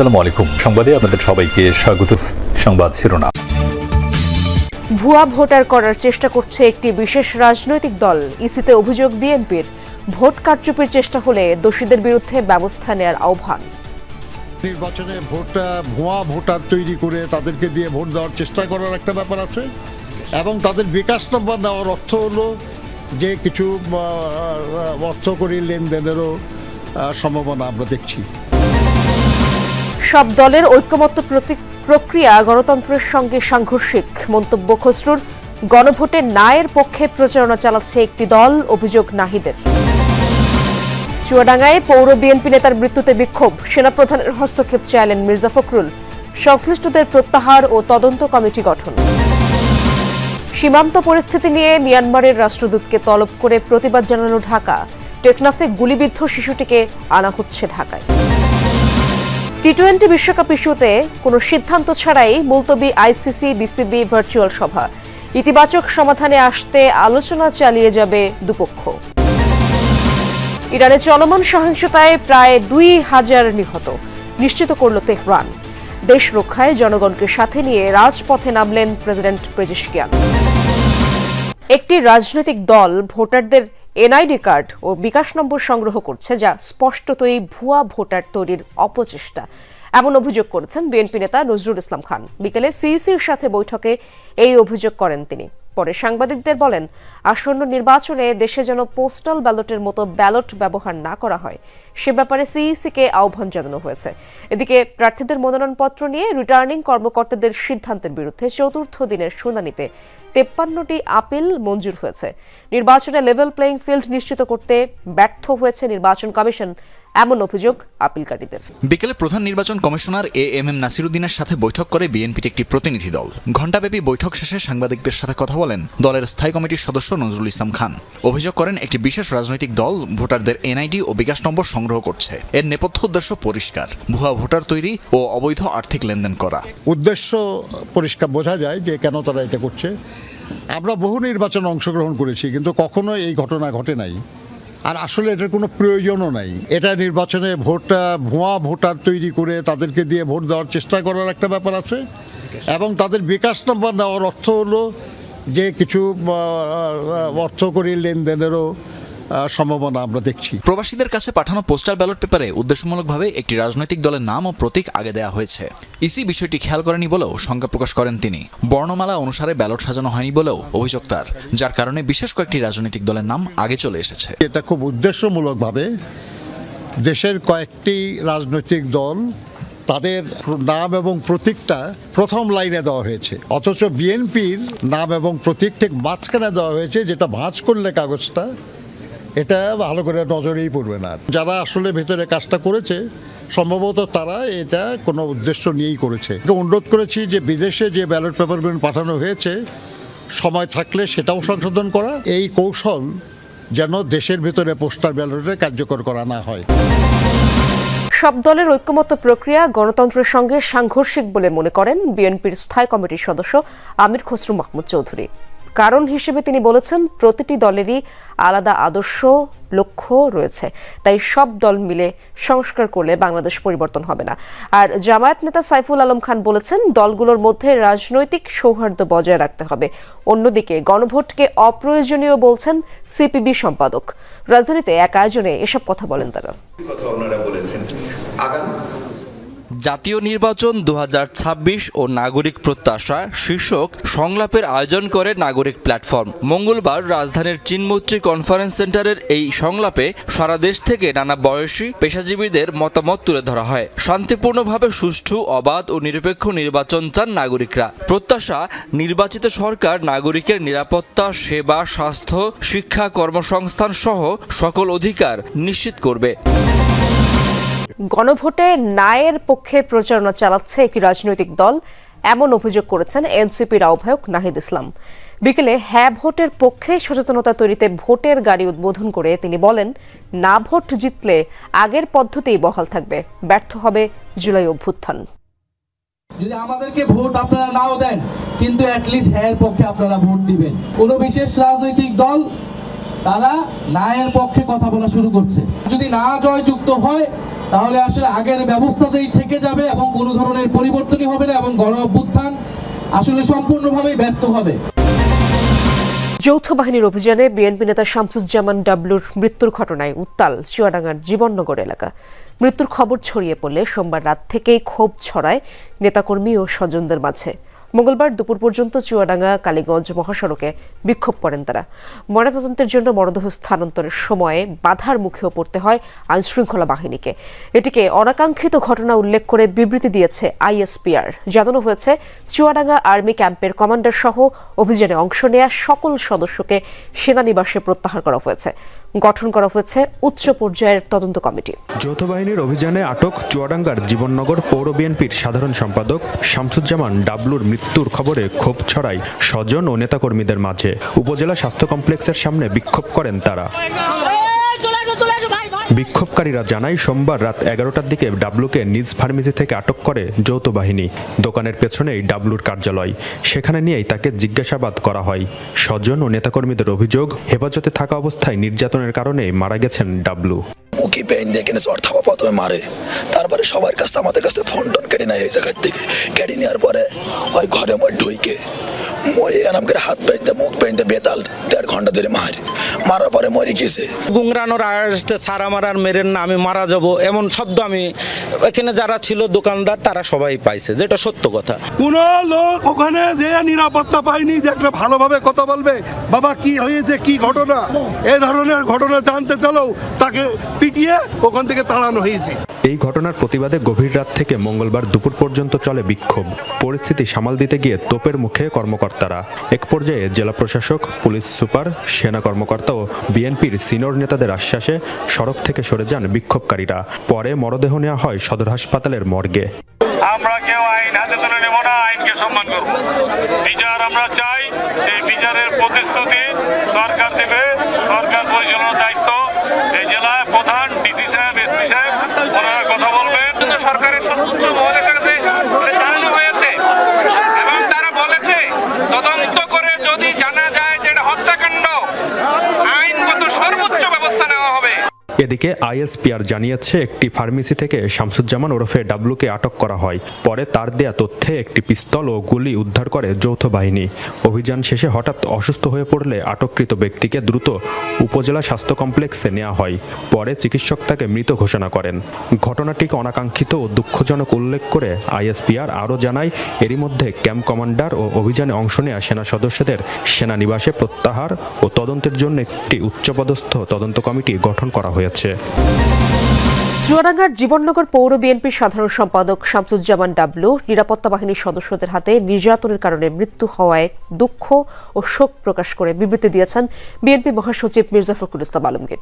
আসসালামু আলাইকুম। সংবাদে আপনাদের সবাইকে স্বাগত। সংবাদ শিরোনাম। ভুয়া ভোটার করার চেষ্টা করছে একটি বিশেষ রাজনৈতিক দল। ইসিতে অভিযোগ বিএনপির। ভোট কারচুপির চেষ্টা হলে দোষীদের বিরুদ্ধে ব্যবস্থা নেওয়ার আহ্বান। নির্বাচনে ভোটটা ভুয়া ভোটার তৈরি করে তাদেরকে দিয়ে ভোট দেওয়ার চেষ্টা করার একটা ব্যাপার আছে। এবং তাদের বিকাশ নম্বর নেওয়ার অর্থ হলো যে কিছু অর্থকরী লেনদেনেরও সম্ভাবনা আমরা দেখছি। সব দলের ঐক্যমত্য প্রক্রিয়া গণতন্ত্রের সঙ্গে সাংঘর্ষিক। মন্তব্য খসরুর। গণভোটে নায়ের পক্ষে প্রচারণা চালাচ্ছে একটি দল, অভিযোগ নাহিদের। চুয়াডাঙ্গায় পৌর বিএনপি নেতার মৃত্যুতে বিক্ষোভ। সেনাপ্রধানের হস্তক্ষেপ চাইলেন মির্জা ফখরুল। সংশ্লিষ্টদের প্রত্যাহার ও তদন্ত কমিটি গঠন। সীমান্ত পরিস্থিতি নিয়ে মিয়ানমারের রাষ্ট্রদূতকে তলব করে প্রতিবাদ জানানো ঢাকা। টেকনাফে গুলিবিদ্ধ শিশুটিকে আনা হচ্ছে ঢাকায়। টি টোয়েন্টি বিশ্বকাপ ইস্যুতে কোনো সিদ্ধান্ত ছাড়াই মুলতবি আইসিসি বিসিবি ভার্চুয়াল সভা। ইতিবাচক সমাধানে আসতে আলোচনা চালিয়ে যাবে দুপক্ষ। ইরানে চলমান সহিংসতায় প্রায় দুই হাজার নিহত। নিশ্চিত করল তেহরান। দেশ রক্ষায় জনগণকে সাথে নিয়ে রাজপথে নামলেন প্রেসিডেন্ট পেজিশকিয়ান। একটি রাজনৈতিক দল ভোটারদের এনআইডি কার্ড ও বিকাশ নম্বর সংগ্রহ করছে, যা স্পষ্টতই ভুয়া ভোটার তৈরির অপচেষ্টা। এমন অভিযোগ করেছেন বিএনপি নেতা নজরুল ইসলাম খান। বিকেলে সিইসির সাথে বৈঠকে এই অভিযোগ করেন তিনি। পরে সাংবাদিকদের বলেন, আসন্ন নির্বাচনে দেশে যেন পোস্টাল ব্যালটের মতো ব্যালট ব্যবহার না করা হয়, সে ব্যাপারে সিইসিকে আহ্বান জানানো হয়েছে। এদিকে প্রার্থীদের মনোনয়নপত্র নিয়ে রিটার্নিং কর্মকর্তাদের সিদ্ধান্তের বিরুদ্ধে চতুর্থ দিনের শুনানিতে তেপ্পান্নটি আপিল মঞ্জুর হয়েছে। নির্বাচনে লেভেল প্লেইং ফিল্ড নিশ্চিত করতে ব্যর্থ হয়েছে নির্বাচন কমিশন এমন অভিযোগ আপিলকারীদের বিকেলে প্রধান নির্বাচন কমিশনার এ এম এম নাসিরুদ্দিনের সাথে বৈঠক করে বিএনপির একটি প্রতিনিধি দল। ঘণ্টাব্যাপী বৈঠক শেষে সাংবাদিকদের সাথে কথা বলেন দলের স্থায়ী কমিটির সদস্য নজরুল ইসলাম খান। অভিযোগ করেন একটি বিশেষ রাজনৈতিক দল ভোটারদের এনআইডি ও বিকাশ নম্বর সংগ্রহ করছে। এর নেপথ্য উদ্দেশ্য পরিষ্কার ভুয়া ভোটার তৈরি ও অবৈধ আর্থিক লেনদেন করা। উদ্দেশ্য পরিষ্কার বোঝা যায় যে কেন তারা এটা করছে। আমরা বহু নির্বাচনে অংশগ্রহণ করেছি কিন্তু কখনো এই ঘটনা ঘটে নাই। আর আসলে এটার কোনো প্রয়োজনও নাই। এটা নির্বাচনে ভোটটা, ভুয়া ভোটার তৈরি করে তাদেরকে দিয়ে ভোট দেওয়ার চেষ্টা করার একটা ব্যাপার আছে। এবং তাদের বিকাশ নম্বর নেওয়ার অর্থ হলো যে কিছু অর্থকরী লেনদেনেরও সম্ভাবনা আমরা দেখছি। প্রবাসীদের কাছে পাঠানো পোস্টাল ব্যালট পেপারে উদ্দেশ্যমূলকভাবে একটি রাজনৈতিক দলের নাম ও প্রতীক আগে দেওয়া হয়েছে। ইসি বিষয়টি খেয়াল করেনি বলেও শঙ্কা প্রকাশ করেন তিনি। বর্ণমালা অনুসারে ব্যালট সাজানো হয়নি বলেও অভিযোগ তার যার কারণে বিশেষ কয়েকটি রাজনৈতিক দলের নাম আগে চলে এসেছে। এটা খুব উদ্দেশ্যমূলকভাবে দেশের কয়েকটি রাজনৈতিক দল তাদের নাম এবং প্রতীকটা প্রথম লাইনে দেওয়া হয়েছে। অথচ বিএনপির নাম এবং প্রতীক ঠিক মাঝখানে দেওয়া হয়েছে যেটা ভাঁজ করলে কাগজটা এটা ভালো করে নজরেই পড়বে না। যারা আসলে ভেতরে কাজটা করেছে, সম্ভবত তারা এটা কোনো উদ্দেশ্য নিয়েই করেছে। অনুরোধ করেছি যে বিদেশে যে ব্যালট পেপারগুলো পাঠানো হয়েছে, সময় থাকলে সেটাও সংশোধন করা। এই কৌশল যেন দেশের ভিতরে পোস্টার ব্যালটে কার্যকর করা না হয়। সব দলের ঐক্যমত্য প্রক্রিয়া গণতন্ত্রের সঙ্গে সাংঘর্ষিক বলে মনে করেন বিএনপির স্থায়ী কমিটির সদস্য আমির খসরু মাহমুদ চৌধুরী। কারণ হিসেবে তিনি বলেছেন, প্রতিটি দলেরই আলাদা আদর্শ, লক্ষ্য রয়েছে। তাই সব দল মিলে সংস্কার করলে বাংলাদেশ পরিবর্তন হবে না। আর জামায়াত নেতা সাইফুল আলম খান বলেছেন, দলগুলোর মধ্যে রাজনৈতিক সৌহার্দ্য বজায় রাখতে হবে। অন্যদিকে গণভোটকে অপ্রয়োজনীয় বলছেন সিপিবি সম্পাদক। রাজধানীতে এক আয়োজনে এসব কথা বলেন তারা কথা ওনারা বলেছেন আগামী জাতীয় নির্বাচন দু হাজার ছাব্বিশ ও নাগরিক প্রত্যাশা শীর্ষক সংলাপের আয়োজন করে নাগরিক প্ল্যাটফর্ম। মঙ্গলবার রাজধানীর চিনমৈত্রী কনফারেন্স সেন্টারের এই সংলাপে সারা দেশ থেকে নানা বয়সী পেশাজীবীদের মতামত তুলে ধরা হয়। শান্তিপূর্ণভাবে সুষ্ঠু, অবাধ ও নিরপেক্ষ নির্বাচন চান নাগরিকরা। প্রত্যাশা, নির্বাচিত সরকার নাগরিকের নিরাপত্তা, সেবা, স্বাস্থ্য, শিক্ষা, কর্মসংস্থান সহ সকল অধিকার নিশ্চিত করবে। গণভোটে নায়ের পক্ষে প্রচারণা চালাচ্ছে একটি রাজনৈতিক দল, এমন অভিযোগ করেছেন এনসিপির আহ্বায়ক নাহিদ ইসলাম। বিকেলে হ্যাঁ ভোটের পক্ষে সচেতনতা তৈরিতে ভোটের গাড়ি উদ্বোধন করে তিনি বলেন, না ভোট জিতলে আগের পদ্ধতিই বহাল থাকবে, ব্যর্থ হবে জুলাই অভ্যুত্থান। যদি আমাদেরকে ভোট আপনারা নাও দেন, কিন্তু অ্যাটলিস্ট হ্যাঁ পক্ষে আপনারা ভোট দিবেন। কোনো বিশেষ রাজনৈতিক দল, তারা নায়ের পক্ষে কথা বলা শুরু করছে। যদি না জয় যুক্ত হয় তাহলে আসলে আগের ব্যবস্থাতেই থেকে যাবে এবং কোনো ধরনের পরিবর্তনই হবে না এবং গণ অভ্যুত্থান আসলে সম্পূর্ণভাবে ব্যর্থ হবে। যৌথ বাহিনীর অভিযানে বিএনপি নেতা শামসুজ্জামান ডাবলুর মৃত্যুর ঘটনায় উত্তাল চুয়াডাঙ্গার জীবননগর এলাকা। মৃত্যুর খবর ছড়িয়ে পড়লে সোমবার রাত থেকেই ক্ষোভ ছড়ায় নেতাকর্মী ও স্বজনদের মাঝে। মঙ্গলবার দুপুর পর্যন্ত চুয়াডাঙ্গা, কালীগঞ্জ মহাসড়কে বিক্ষোভ করেন তারা। ময়নাতদন্তের জন্য মরদেহ স্থানান্তরের সময়ে বাধার মুখেও পড়তে হয় আইনশৃঙ্খলা বাহিনীকে। এটিকে অনাকাঙ্ক্ষিত ঘটনা উল্লেখ করে বিবৃতি দিয়েছে আইএসপিআর। জানানো হয়েছে, চুয়াডাঙ্গা আর্মি ক্যাম্পের কমান্ডার সহ অভিযানে অংশ নেয়া সকল সদস্যকে সেনানিবাসে প্রত্যাহার করা হয়েছে। গঠন করা হয়েছে উচ্চ পর্যায়ের তদন্ত কমিটি। যৌথ বাহিনীর অভিযানে আটক চুয়াডাঙ্গার জীবননগর পৌর বিএনপির সাধারণ সম্পাদক শামসুজ্জামান ডাবলুর মৃত্যুর খবরে ক্ষোভ ছড়ায় স্বজন ও নেতাকর্মীদের মাঝে। উপজেলা স্বাস্থ্য কমপ্লেক্সের সামনে বিক্ষোভ করেন তারা। বিক্ষোভকারীরা জানায়, সোমবার রাত এগারোটার দিকে ডাবলুকে নিজ ফার্মেসি থেকে আটক করে যৌথ বাহিনী। দোকানের পেছনেই ডাবলুর কার্যালয়। সেখানে নিয়েই তাকে জিজ্ঞাসাবাদ করা হয়। স্বজন ও নেতাকর্মীদের অভিযোগ, হেফাজতে থাকা অবস্থায় নির্যাতনের কারণে মারা গেছেন ডাবলু। পেন দিয়ে কিনে চর থাপা প্রথমে মারে। তারপরে সবার কাছ থেকে আমাদের কাছ থেকে ফোন টোন কেটে নেয় এই জায়গার থেকে কেটে নেওয়ার পরে ওই ঘরে মই ঢুইকে, মই আরাম করে হাত বেঁধে মুখ বেঁধে বেতাল দেড় ঘণ্টা ধরে মার। মারার পরে মরে গেছে। গুংরানোর আড়াইশটা সারা মারার মেরেন না আমি মারা যাব এমন শব্দ আমি এখানে যারা ছিল দোকানদার তারা সবাই পাইছে যেটা সত্য কথা। কোন লোক ওখানে যে নিরাপত্তা পায়নি যে একটা ভালোভাবে কথা বলবে বাবা কি হয়েছে? কি ঘটনা? এ ধরনের ঘটনা জানতে চলো তাকে পিটিয়ে ওখান থেকে তাড়ানো হয়েছে। এই ঘটনার প্রতিবাদে গভীর রাত থেকে মঙ্গলবার দুপুর পর্যন্ত চলে বিক্ষোভ। পরিস্থিতি সামাল দিতে গিয়ে তোপের মুখে কর্মকর্তারা। এক পর্যায়ে জেলা প্রশাসক পুলিশ সুপার সেনা কর্মকর্তা ও বিএনপির সিনিয়র নেতাদের আশ্বাসে সড়ক থেকে সরে যান বিক্ষোভকারীরা। পরে মরদেহ নেওয়া হয় সদর হাসপাতালের মর্গে। আমরা কেউ আইন হাতে তুলে নেব না, আইনকে সম্মান করব। বিচার আমরা চাই, সেই বিচারের প্রতিশ্রুতি সরকার দেবে সরকার পরিচালনার দায়িত্ব এই জেলায় প্রধান ডিসি সাহেব এসপি সাহেব ওনারা কথা বলবেন সরকারের সর্বোচ্চ মহলের কাছে জানানো হয়েছে এবং তারা বলেছে তদন্ত করে যদি জানা যায় যে এটা হত্যাকাণ্ড আইনগত সর্বোচ্চ ব্যবস্থা নেওয়া হবে এদিকে আইএসপিআর জানিয়েছে, একটি ফার্মেসি থেকে শামসুজ্জামান ওরফে ডাবলুকে আটক করা হয়। পরে তার দেয়া তথ্যে একটি পিস্তল ও গুলি উদ্ধার করে যৌথ বাহিনী। অভিযান শেষে হঠাৎ অসুস্থ হয়ে পড়লে আটককৃত ব্যক্তিকে দ্রুত উপজেলা স্বাস্থ্য কমপ্লেক্সে নেওয়া হয়। পরে চিকিৎসক তাকে মৃত ঘোষণা করেন। ঘটনাটিকে অনাকাঙ্ক্ষিত ও দুঃখজনক উল্লেখ করে আইএসপিআর আরও জানায়, এরই মধ্যে ক্যাম্প কমান্ডার ও অভিযানে অংশ নেওয়া সেনা সদস্যদের সেনানিবাসে প্রত্যাহার ও তদন্তের জন্য একটি উচ্চপদস্থ তদন্ত কমিটি গঠন করা হয়েছে। চুয়াডাঙ্গার জীবননগর পৌর বিএনপির সাধারণ সম্পাদক শামসুজ্জামান ডাবলু নিরাপত্তা বাহিনীর সদস্যদের হাতে নির্যাতনের কারণে মৃত্যু হওয়ায় দুঃখ ও শোক প্রকাশ করে বিবৃতি দিয়েছেন বিএনপি মহাসচিব মির্জা ফখরুল ইসলাম আলমগীর।